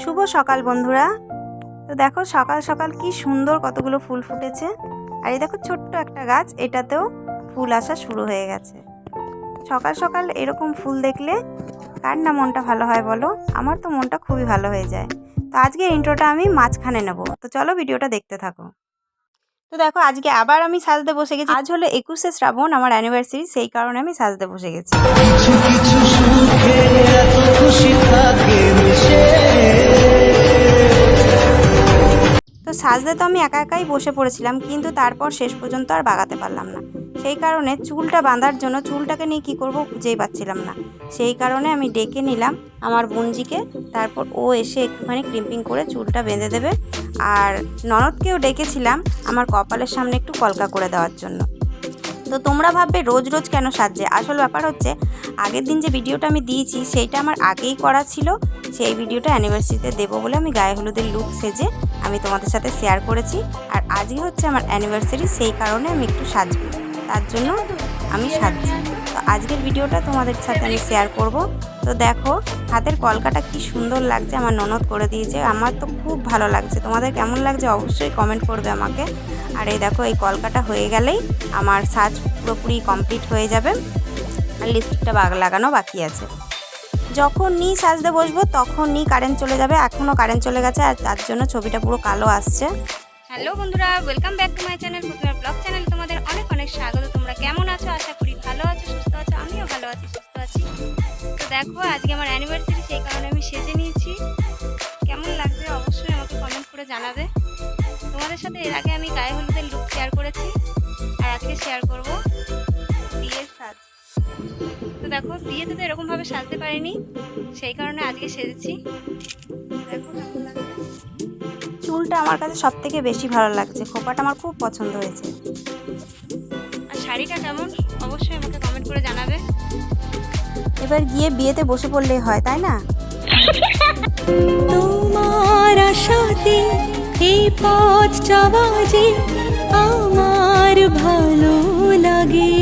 শুভ সকাল, বন্ধুরা। তো দেখো, সকাল সকাল কি সুন্দর কতগুলো ফুল ফুটেছে। আর এই দেখো, ছোট্ট একটা গাছ, এটাতেও ফুল আসা শুরু হয়ে গেছে। সকাল সকাল এরকম ফুল দেখলে কার না মনটা ভালো হয় বলো? আমার তো মনটা খুবই ভালো হয়ে যায়। তো আজকে ইন্ট্রোটা আমি মাঝখানে নেব। তো চলো, ভিডিওটা দেখতে থাকো। তো দেখো আজকে আবার আমি সাজতে বসে গেছি। আজ হলো একুশে শ্রাবণ আমার অ্যানিভার্সারি সেই কারণে আমি সাজতে বসে গেছি। কিছু কিছু সুখে এত খুশি থাকে তো সাজতে তো আমি একা একাই বসে পড়েছিলাম কিন্তু তারপর শেষ পর্যন্ত আর বাগাতে পারলাম না। সেই কারণে চুলটা বাঁধার জন্য চুলটাকে নিয়ে কী করব খুঁজেই পাচ্ছিলাম না। সেই কারণে আমি ডেকে নিলাম আমার বোনজিকে তারপর ও এসে একটুখানি ক্রিম্পিং করে চুলটা বেঁধে দেবে। আর ননদকেও ডেকেছিলাম আমার কপালের সামনে একটু কলকা করে দেওয়ার জন্য। তো তোমরা ভাববে রোজ রোজ কেন সাজছে? আসল ব্যাপার হচ্ছে, আগের দিন যে ভিডিওটা আমি দিয়েছি, সেইটা আমার আগেই করা ছিল। সেই ভিডিওটা অ্যানিভার্সারিতে দেবো বলে আমি গায়ে হলুদের লুক সেজে আমি তোমাদের সাথে শেয়ার করেছি। আর আজই হচ্ছে আমার অ্যানিভার্সারি সেই কারণে আমি একটু সাজবো। তার জন্য আমি সাজছি। তো আজকের ভিডিওটা তোমাদের সাথে আমি শেয়ার করব। তো দেখো, হাতের কলকাটা কি সুন্দর লাগছে, আমার ননদ করে দিয়েছে। আমার তো খুব ভালো লাগছে। তোমাদের কেমন লাগছে অবশ্যই কমেন্ট করবে আমাকে। আর এই দেখো, এই কলকাটা হয়ে গেলেই আমার সাজ পুরোপুরি কমপ্লিট হয়ে যাবে। আর লিপস্টিকটা বাগ লাগানো বাকি আছে। যখন নি সাজতে বসবো, তখন নি কারেন্ট চলে যাবে। এখনও কারেন্ট চলে গেছে, আর তার জন্য ছবিটা পুরো কালো আসছে। হ্যালো বন্ধুরা welcome back to my channel প্রতিমার ব্লগ চ্যানেল তোমাদের অনেক অনেক স্বাগত। তোমরা কেমন আছো? আশা করি ভালো আছো, সুস্থ আছো। আমিও ভালো আছি, সুস্থ আছি। দেখো আজকে আমার অ্যানিভার্সারি সেই কারণে আমি সেজে নিয়েছি। কেমন লাগবে অবশ্যই আমাকে কমেন্ট করে জানাবে। তোমাদের সাথে এর আগে আমি গায়ে হলুদের লুক শেয়ার করেছি আর আজকে শেয়ার করব বিয়ের সাজ। তো দেখো বিয়েতে তো এরকমভাবে সাজতে পারিনি সেই কারণে আজকে সেজেছি। দেখো চুলটা আমার কাছে সব থেকে বেশি ভালো লাগছে খোপাটা আমার খুব পছন্দ হয়েছে। আর শাড়িটা কেমন? অবশ্যই আমাকে কমেন্ট করে জানাবে। এবার গিয়ে বিয়েতে বসে পড়লেই হয় তাই না? তোমার আশাতে এই পথটা বাজে আমার ভালো লাগে।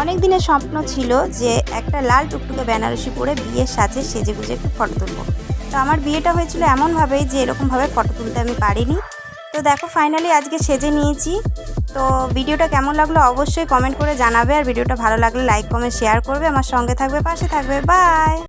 অনেক দিনের স্বপ্ন ছিল যে একটা লাল টুকটুকে বেনারসি পরে বিয়ের সাজে সেজে গুজে একটু ফটো তুলবো। তো আমার বিয়েটা হয়েছিল এমনভাবেই যে এরকমভাবে ফটো তুলতে আমি পারিনি। তো দেখো ফাইনালি আজকে সেজে নিয়েছি। তো ভিডিওটা কেমন লাগল অবশ্যই কমেন্ট করে জানাবে আর ভিডিওটা ভালো লাগলে লাইক কমেন্ট শেয়ার করবে। আমার সঙ্গে থাকবে, পাশে থাকবে। বাই